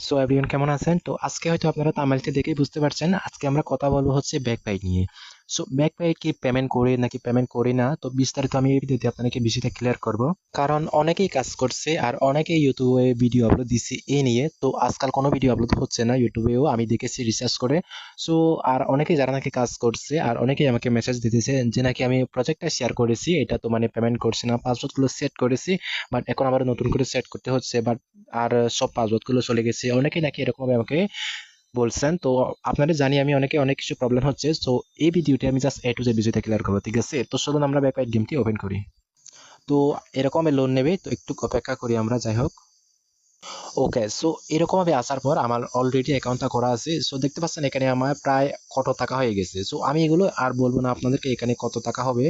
So everyone কেমন আছেন? তো আজকে হয়তো আপনারা তামিলতে দেখেই বুঝতে পারছেন। আজকে আমরা কথা বলব হচ্ছে ব্যাকপ্যাক নিয়ে। সো ব্যাকপাইট কি পেমেন্ট করে নাকি পেমেন্ট করি না? তো বিস্তারিত আমি এই ভিডিওতে আপনাকে বিষয়টা ক্লিয়ার করব। কারণ অনেকেই কাজ করছে আর অনেকেই ইউটিউবে ভিডিও আপলোড দিচ্ছে এই নিয়ে। তো আজকাল কোনো ভিডিও আপলোড হচ্ছে না ইউটিউবেও আমি দেখেছি রিসার্চ করে। সো আর অনেকেই যারা নাকি কাজ করছে আর অনেকেই আমাকে মেসেজ দিতেছে যে নাকি আমি প্রজেক্টটা শেয়ার করেছি। এটা তো মানে পেমেন্ট করছি না পাসওয়ার্ডগুলো সেট করেছি বাট এখন আবার নতুন করে সেট করতে হচ্ছে বাট আর সব পাসওয়ার্ডগুলো চলে গেছে। অনেকেই নাকি এরকমভাবে আমাকে বলছেন। তো আপনারা জানি আমি অনেকে, অনেক কিছু প্রবলেম হচ্ছে। তো এই ভিডিওতে আমি জাস্ট এ টু জেড বিষয়টা ক্লিয়ার করব, ঠিক আছে? তো চলুন আমরা ব্যাকআইট গেমটি ওপেন করি। তো এরকম লোন নেবে, তো একটু অপেক্ষা করি আমরা, যাই হোক। ওকে সো এরকমভাবে আসার পর আমার অলরেডি অ্যাকাউন্টটা করা আছে। সো দেখতে পাচ্ছেন এখানে আমার প্রায় কত টাকা হয়ে গেছে। সো আমি এগুলো আর বলব না আপনাদেরকে এখানে কত টাকা হবে।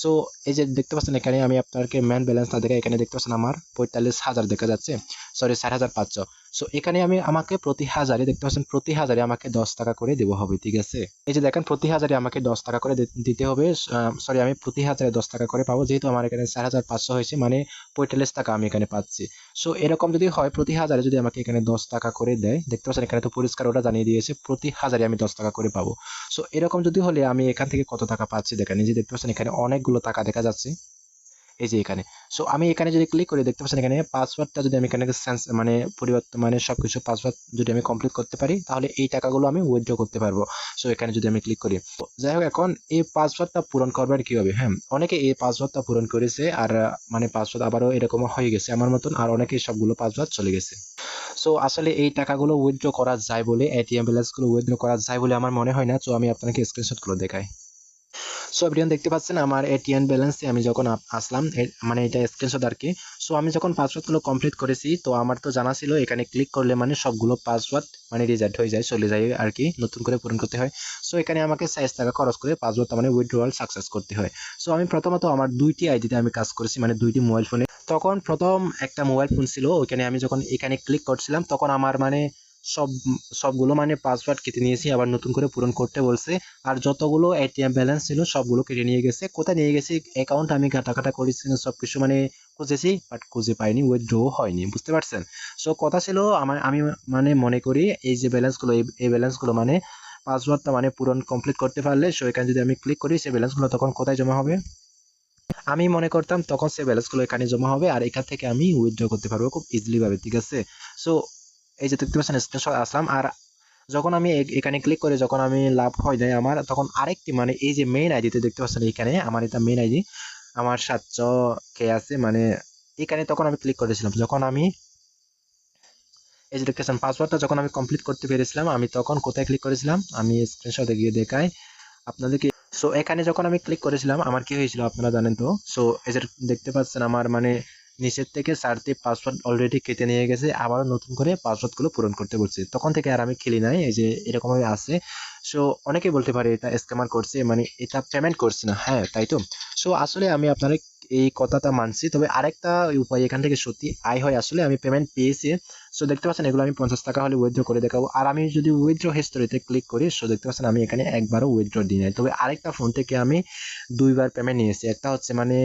সো এই যে দেখতে পাচ্ছেন এখানে আমি আপনাকে ম্যান ব্যালেন্সটা দেখে এখানে দেখতে পাচ্ছেন আমার পঁয়তাল্লিশ হাজার দেখা যাচ্ছে। সরি ষাট হাজার পাঁচশো। সো এখানে আমি আমাকে প্রতি হাজারে, দেখতে পাচ্ছেন, প্রতি হাজারে আমাকে দশ টাকা করে দেবো হবে, ঠিক আছে? এই যে দেখেন, প্রতি হাজারে আমাকে দশ টাকা করে দিতে হবে। সরি আমি প্রতি হাজারে দশ টাকা করে পাবো, যেহেতু আমার এখানে চার হাজার পাঁচশো হয়েছে মানে পঁয়তাল্লিশ টাকা আমি এখানে পাচ্ছি। সো এরকম যদি হয়, প্রতি হাজারে যদি আমাকে এখানে দশ টাকা করে দেয়, দেখতে পাচ্ছেন, এখানে তো পরিষ্কার ওটা জানিয়ে দিয়েছে, প্রতি হাজারে আমি দশ টাকা করে পাবো। সো এরকম যদি হলে আমি এখান থেকে কত টাকা পাচ্ছি, দেখেন, এই যে দেখতে পাচ্ছেন, এখানে অনেকগুলো টাকা দেখা যাচ্ছে। এই যে এখানে। সো আমি এখানে যদি ক্লিক করি, দেখতে পাচ্ছেন এখানে পাসওয়ার্ডটা যদি আমি এখানে সেন্স মানে পরিবর্তন মানে সব কিছু পাসওয়ার্ড যদি আমি কমপ্লিট করতে পারি, তাহলে এই টাকাগুলো আমি উইথড্র করতে পারব। সো এখানে যদি আমি ক্লিক করি। যাই হোক, এখন এই পাসওয়ার্ডটা পূরণ করবার কি হবে হ্যাঁ? অনেকে এই পাসওয়ার্ডটা পূরণ করেছে আর মানে পাসওয়ার্ড আবারও এরকম হয়ে গেছে আমার মতন, আর অনেকে সবগুলো পাসওয়ার্ড চলে গেছে। সো আসলে এই টাকাগুলো উইথড্র করা যায় বলে এটিএম ব্যালেন্সগুলো উইথড্র করা যায় বলে আমার মনে হয় না। তো আমি আপনাকে স্ক্রিনশটগুলো দেখাই। সো এভরিওয়ান দেখতে পাচ্ছেন আমার এটিএম ব্যালেন্সে আমি যখন আসলাম মানে এটা স্ক্রিনশট আর কি। সো আমি যখন পাসওয়ার্ডগুলো কমপ্লিট করেছি, তো আমার তো জানা ছিল, এখানে ক্লিক করলে মানে সবগুলো পাসওয়ার্ড মানে রিজেক্ট হয়ে যায়, চলে যায় আর কি, নতুন করে পূরণ করতে হয়। সো এখানে আমাকে সাইজ টাকা খরচ করে পাসওয়ার্ড মানে উইথড্রয়াল সাকসেস করতে হয়। সো আমি প্রথমত আমার দুইটি আইডিতে আমি কাজ করেছি মানে দুইটি মোবাইল ফোনে তখন প্রথম একটা মোবাইল ফোন ছিল, ওইখানে আমি যখন এখানে ক্লিক করছিলাম, তখন আমার মানে সব, সবগুলো মানে পাসওয়ার্ড কেটে নিয়েছি, আবার নতুন করে পূরণ করতে বলছে। আর যতগুলো এটিএম ব্যালেন্স ছিল, সবগুলো কেটে নিয়ে গেছে। কোথায় নিয়ে গেছি? অ্যাকাউন্ট আমি কাটাকাটা করেছি সব কিছু মানে খুঁজেছি বাট খুঁজে পাইনি উইথড্র হয়নি, বুঝতে পারছেন? সো কথা ছিল, আমার, আমি মানে মনে করি, এই যে ব্যালেন্সগুলো এই ব্যালেন্সগুলো মানে পাসওয়ার্ডটা মানে পূরণ কমপ্লিট করতে পারলে সো এখানে যদি আমি ক্লিক করি, সেই ব্যালেন্সগুলো তখন কোথায় জমা হবে? আমি মনে করতাম তখন সে ব্যালেন্সগুলো এখানে জমা হবে, আর এখান থেকে আমি উইথড্র করতে পারব খুব ইজিলিভাবে ঠিক আছে? সো এই যে দেখতে পাচ্ছেন স্ক্রিনশট আসলাম আর যখন আমি এখানে ক্লিক করে যখন আমি লাভ হয় যায় আমার, তখন আরেকটি মানে এই যে মেইন আইডিতে দেখতে পাচ্ছেন এখানে আমার এটা মেইন আইডি আমার সাতশো কে আছে মানে এখানে তখন আমি ক্লিক করেছিলাম। যখন আমি এই যে দেখতেছেন পাসওয়ার্ডটা যখন আমি কমপ্লিট করতে পেরেছিলাম, আমি তখন কোথায় ক্লিক করেছিলাম? আমি স্ক্রিনশটে গিয়ে দেখাই আপনাদেরকে। সো এখানে যখন আমি ক্লিক করেছিলাম, আমার কি হয়েছিল আপনারা জানেন তো? সো এই যে দেখতে পাচ্ছেন আমার মানে নিচের থেকে সারতে পাসওয়ার্ড অলরেডি কেটে নিয়ে গেছে আবার নতুন করে পাসওয়ার্ডগুলো পূরণ করতে বলছে। তখন থেকে আর আমি খেলি নাই, এই যে এরকমভাবে আছে। সো অনেকেই বলতে পারে এটা স্ক্যামার করছে মানে এটা পেমেন্ট করছে না হ্যাঁ তাই তো? সো আসলে আমি আপনার এই কথাটা মানছি, তবে আরেকটা উপায় এখান থেকে সত্যি আয় হয়। আসলে আমি পেমেন্ট পেয়েছি সো দেখতে পাচ্ছেন এগুলো আমি পঞ্চাশ টাকা হলে উইথড্র করে দেখাবো। আর আমি যদি উইথড্র হিস্টোরিতে ক্লিক করি সো দেখতে পাচ্ছেন আমি এখানে একবারও উইথড্র দিই নাই। তবে আরেকটা ফোন থেকে আমি দুইবার পেমেন্ট নিয়েছি। একটা হচ্ছে মানে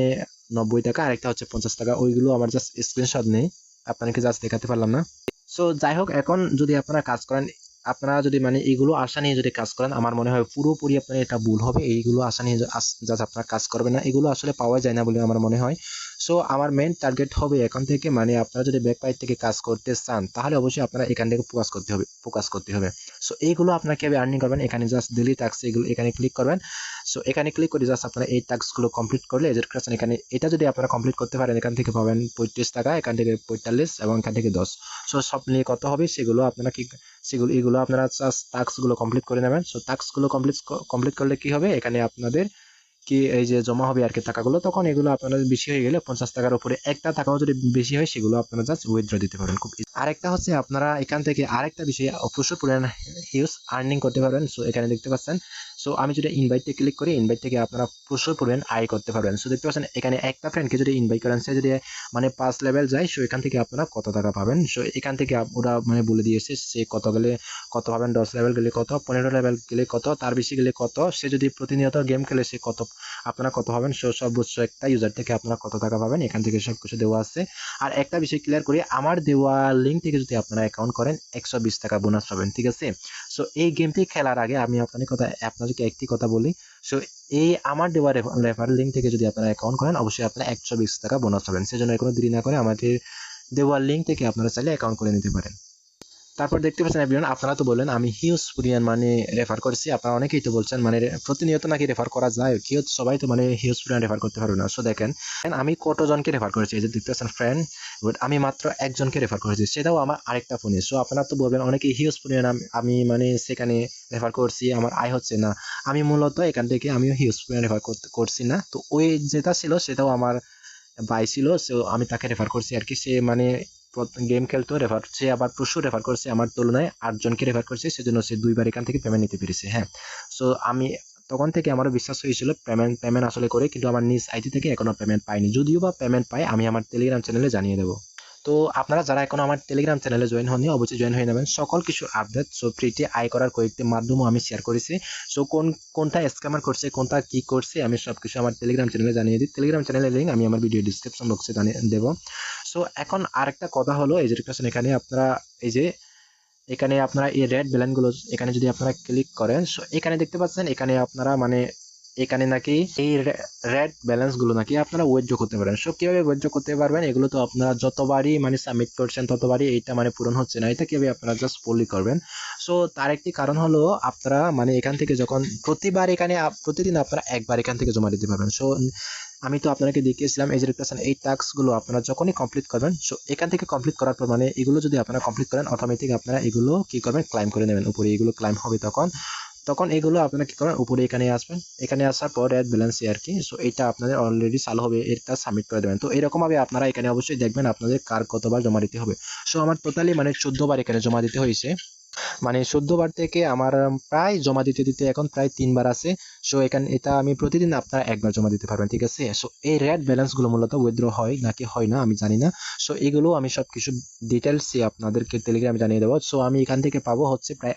নব্বই টাকা, আরেকটা হচ্ছে পঞ্চাশ টাকা। ওইগুলো আমার জাস্ট স্ক্রিনশট নেই। আপনাকে জাস্ট দেখাতে পারলাম না। সো যাই হোক, এখন যদি আপনারা কাজ করেন, আপনারা যদি মানে এইগুলো আশা নিয়ে যদি কাজ করেন, আমার মনে হয় পুরোপুরি আপনার এটা ভুল হবে। এইগুলো আশা নিয়ে জাস্ট আপনারা কাজ করবেন না। এগুলো আসলে পাওয়া যায় না বলে আমার মনে হয়। সো আমার মেন টার্গেট হবে এখন থেকে মানে আপনারা যদি ব্যাক পাইট থেকে কাজ করতে চান, তাহলে অবশ্যই আপনারা এখান থেকে ফোকাস করতে হবে ফোকাস করতে হবে। সো এইগুলো আপনারা কীভাবে আর্নিং করবেন, এখানে জাস্ট ডেলি টাক্স এগুলো এখানে ক্লিক করবেন। সো এখানে ক্লিক করে জাস্ট আপনারা এই টাস্কগুলো কমপ্লিট করলে এজের ক্লাস এখানে, এটা যদি আপনারা কমপ্লিট করতে পারেন, এখান থেকে পাবেন পঁয়ত্রিশ টাকা, এখান থেকে পঁয়তাল্লিশ এবং এখান থেকে দশ। সো সব নিয়ে কত হবে সেগুলো আপনারা কি, সেগুলো, এগুলো আপনারা জাস্ট টাস্কগুলো কমপ্লিট করে নেবেন। সো টাস্কগুলো কমপ্লিট কমপ্লিট করলে কি হবে? এখানে আপনাদের কি এই যে জমা হবে আর কি টাকাগুলো, তখন এগুলো আপনার বেশি হয়ে গেলে পঞ্চাশ টাকার উপরে একটা টাকাও যদি বেশি হয়, সেগুলো আপনারা জাস্ট উইথড্র দিতে পারেন খুব। আরেকটা হচ্ছে আপনারা এখান থেকে আরেকটা বিষয়ে প্রচুর পরিমাণ হিউজ আর্নিং করতে পারবেন সো এখানে দেখতে পাচ্ছেন সো আমি যদি ইনভাইটে ক্লিক করি ইনভাইট থেকে আপনারা প্রচুর পরিমাণ আয় করতে পারবেন। সো দেখতে পাচ্ছেন, এখানে একটা ফ্রেন্ডকে যদি ইনভাইট করেন, সে যদি মানে পাঁচ লেভেল যায় সো এখান থেকে আপনারা কত টাকা পাবেন? সো এখান থেকে ওরা মানে বলে দিয়েছে, সে কত গেলে কত পাবেন? দশ লেভেল গেলে কত, পনেরো লেভেল গেলে কত, তার বেশি গেলে কত, সে যদি প্রতিনিয়ত গেম খেলে, সে কত, আপনারা কত পাবেন? সো সর্বোচ্চ একটা ইউজার থেকে আপনারা কত টাকা পাবেন? এখান থেকে সব কিছু দেওয়া আছে। আর একটা বিষয় ক্লিয়ার করি, আমার দেওয়া লিঙ্ক থেকে যদি আপনারা অ্যাকাউন্ট করেন, একশো বিশ টাকা বোনাস পাবেন, ঠিক আছে? সো এই গেমটি খেলার আগে আমি আপনাদের কথা আপনাদেরকে একটি কথা বলি। সো এই আমার দেওয়া রেফার লিঙ্ক থেকে যদি আপনারা অ্যাকাউন্ট করেন, অবশ্যই আপনারা একশো বিশ টাকা বোনাস পাবেন। সেজন্য কোনো দেরি না করে আমাদের দেওয়ার লিঙ্ক থেকে আপনারা চাইলে অ্যাকাউন্ট করে নিতে পারেন। তারপর দেখতে পাচ্ছেন এভরিওয়ান আপনারা তো বললেন, আমি হিউজ পরিমাণ মানে রেফার করছি। আপনারা অনেকেই তো বলছেন মানে প্রতিনিয়ত নাকি রেফার করা যায়। কেউ সবাই তো মানে হিউজ পরিমাণ রেফার করতে পারবে না। সো দেখেন, আমি কতজনকে রেফার করেছি? এই যে দেখতে পাচ্ছেন ফ্রেন্ড আমি মাত্র একজনকে রেফার করেছি, সেটাও আমার আরেকটা ফোনে সো আপনারা তো বলবেন অনেকেই হিউজ পরিমাণ আমি- মানে সেখানে রেফার করছি, আমার আয় হচ্ছে না। আমি মূলত এখান থেকে আমিও হিউজ পরিমাণ রেফার করছি না। তো ওই যেটা ছিল, সেটাও আমার ভাই ছিল সো আমি তাকে রেফার করছি আর কি। সে মানে গেম খেলতো রেফার সে আবার প্রচুর রেফার করছে আমার তুলনায় আটজনকে রেফার করছে, সেজন্য সে দুইবার এখান থেকে পেমেন্ট নিতে পেরেছে হ্যাঁ। সো আমি তখন থেকে আমারও বিশ্বাস হয়েছিল পেমেন্ট পেমেন্ট আসলে করে, কিন্তু আমার নিজ আইডি থেকে এখনও পেমেন্ট পাইনি। যদিও বা পেমেন্ট পাই, আমি আমার টেলিগ্রাম চ্যানেলে জানিয়ে দেবো। তো আপনারা যারা এখনও আমার টেলিগ্রাম চ্যানেলে জয়েন হননি, অবশ্যই জয়েন হয়ে নেবেন। সকল কিছু আপডেট সো ফ্রিতে আয় করার কয়েকটি মাধ্যমও আমি শেয়ার করেছি। সো কোন, কোনটা স্ক্যামার করছে, কোনটা কি করছে, আমি সব কিছু আমার টেলিগ্রাম চ্যানেলে জানিয়ে দিই। টেলিগ্রাম চ্যানেলের লিঙ্ক আমি আমার ভিডিও ডিসক্রিপশন বক্সে জানিয়ে দেবো। সো এখন আরেকটা কথা হলো, এই যে এখানে আপনারা, এই যে এখানে আপনারা এই রেডগুলো এখানে যদি আপনারা ক্লিক করেন সো এখানে দেখতে পাচ্ছেন, এখানে আপনারা মানে এখানে নাকি এই রেড ব্যালেন্সগুলো নাকি আপনারা উইথড্র করতে পারেন। সো কীভাবে উইথড্র করতে পারবেন? এগুলো তো আপনারা যতবারই মানে সাবমিট করছেন, ততবারই এইটা মানে পূরণ হচ্ছে না। এটা কীভাবে আপনারা জাস্ট পলি করবেন? সো তার একটি কারণ হলো আপনারা মানে এখান থেকে যখন প্রতিবার এখানে প্রতিদিন আপনারা একবার এখান থেকে জমা দিতে পারবেন। সো আমি তো আপনাকে দেখিয়েছিলাম এই যে দেখতেছেন এই টাস্কগুলো আপনারা যখনই কমপ্লিট করবেন সো এখান থেকে কমপ্লিট করার পর মানে এগুলো যদি আপনারা কমপ্লিট করেন অটোমেটিক আপনারা এগুলো কী করবেন? ক্লাইম করে নেবেন। উপরে এগুলো ক্লাইম হবে তখন। তখন এগুলো আপনারা কী করবেন? উপরে এখানে আসবেন। এখানে আসার পর রেড ব্যালেন্স আর কি সো এটা আপনাদের অলরেডি চালু হবে, এটা সাবমিট করে দেবেন। তো এরকমভাবে আপনারা এখানে অবশ্যই দেখবেন আপনাদের কার কতবার জমা দিতে হবে। সো আমার টোটালি মানে চোদ্দ বার এখানে জমা দিতে হয়েছে। মানে চোদ্দ বার থেকে আমার প্রায় জমা দিতে দিতে এখন প্রায় তিনবার আছে। সো এখানে, এটা আমি প্রতিদিন আপনারা একবার জমা দিতে পারবেন, ঠিক আছে? সো এই রেড ব্যালেন্সগুলো মূলত উইথড্র হয় নাকি হয় না, আমি জানি না। সো এগুলো আমি সব কিছু ডিটেলসে আপনাদেরকে টেলিগ্রামে জানিয়ে দেবো। সো আমি এখান থেকে পাবো হচ্ছে প্রায়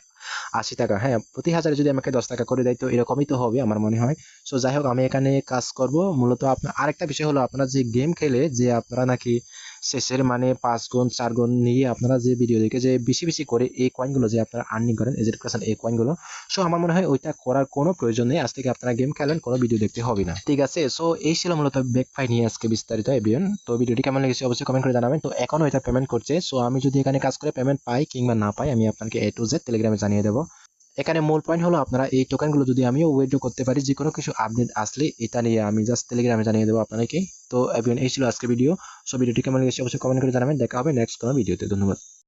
আশি টাকা হ্যাঁ? প্রতি হাজারে যদি আমাকে দশ টাকা করে দেয়, তো এরকমই তো হবে আমার মনে হয়। সো যাই হোক, আমি এখানে কাজ করব। মূলত আপনার আরেকটা বিষয় হলো আপনারা যে গেম খেলে যে আপনারা নাকি শেষের মানে পাঁচ গুণ, চার গুণ নিয়ে আপনারা যে ভিডিও দেখে যে বেশি বেশি করে এই কয়েনগুলো যে আপনারা আর্নিং করেন এজের পার্সেন্ট এই কয়েনগুলো সো আমার মনে হয় ওইটা করার কোনো প্রয়োজন নেই। আজ থেকে আপনারা গেম খেলেন, কোনো ভিডিও দেখতে হবে না। ঠিক আছে সো এই ছিল মূলত ব্যাক ফাই নিয়ে আজকে বিস্তারিত এভিয়ন তো ভিডিওটি কেমন লেগেছে অবশ্যই কমেন্ট করে জানাবেন। তো এখনও এটা পেমেন্ট করছে সো আমি যদি এখানে কাজ করে পেমেন্ট পাই কিংবা না পাই, আমি আপনাকে এ টু জেড টেলিগ্রামে জানিয়ে দেবো। এখানে মূল পয়েন্ট হলো আপনারা এই টোকেনগুলো যদি আমি উইথড্র করতে পারি যে কোনো কিছু আপডেট আসলে এটা নিয়ে আমি জাস্ট টেলিগ্রামে জানিয়ে দেবো আপনাদেরকে। তো এই ছিল আজকে ভিডিও সব ভিডিওটি কেমন লেগেছে অবশ্যই কমেন্ট করে জানাবেন। দেখা হবে নেক্সট কোনো ভিডিওতে ধন্যবাদ।